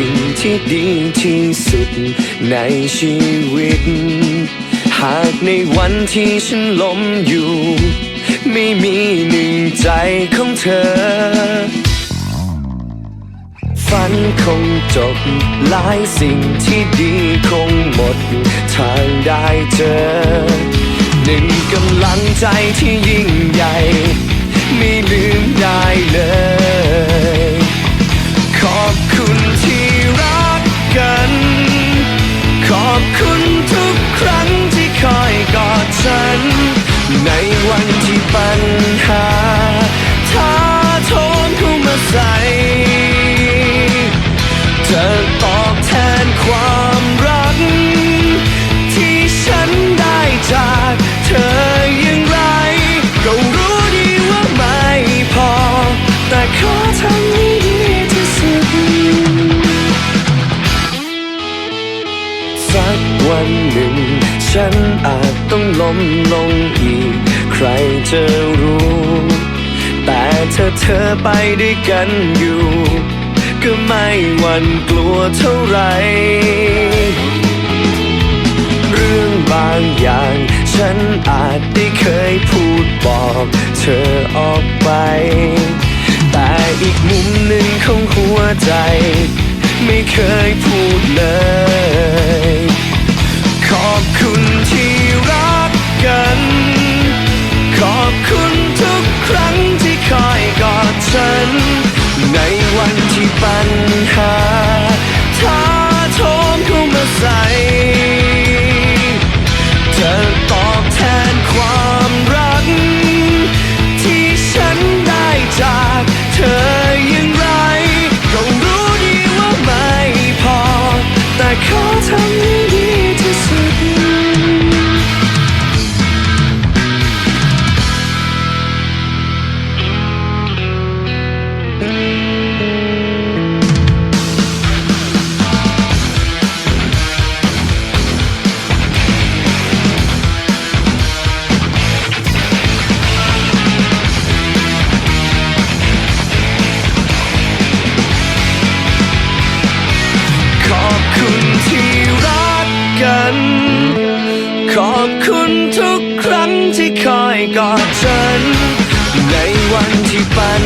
สิ่งที่ดีที่สุดในชีวิต หากในวันที่ฉันล้มอยู่ ไม่มีหนึ่งใจของเธอ ฝันคงจบหลายสิ่งที่ดีคงหมด ทางได้เจอ หนึ่งกำลังใจที่ยิ จต้องล้มลงอีก ใครจะรู้ แต่เธอเธอไปด้วยกันอยู่ ก็ไม่หวั่นกลัวเท่าไร เรื่องบางอย่าง ฉันอาจได้เคยพูดบอกเธอออกไป แต่อีกมุมหนึ่งของหัวใจ ไม่เคยพูดเลย วันที่ปัญหาท้าโทมเข้ามาใส่ ขอบคุณทุกครั้งที่คอยกอดฉัน ในวันที่ปัน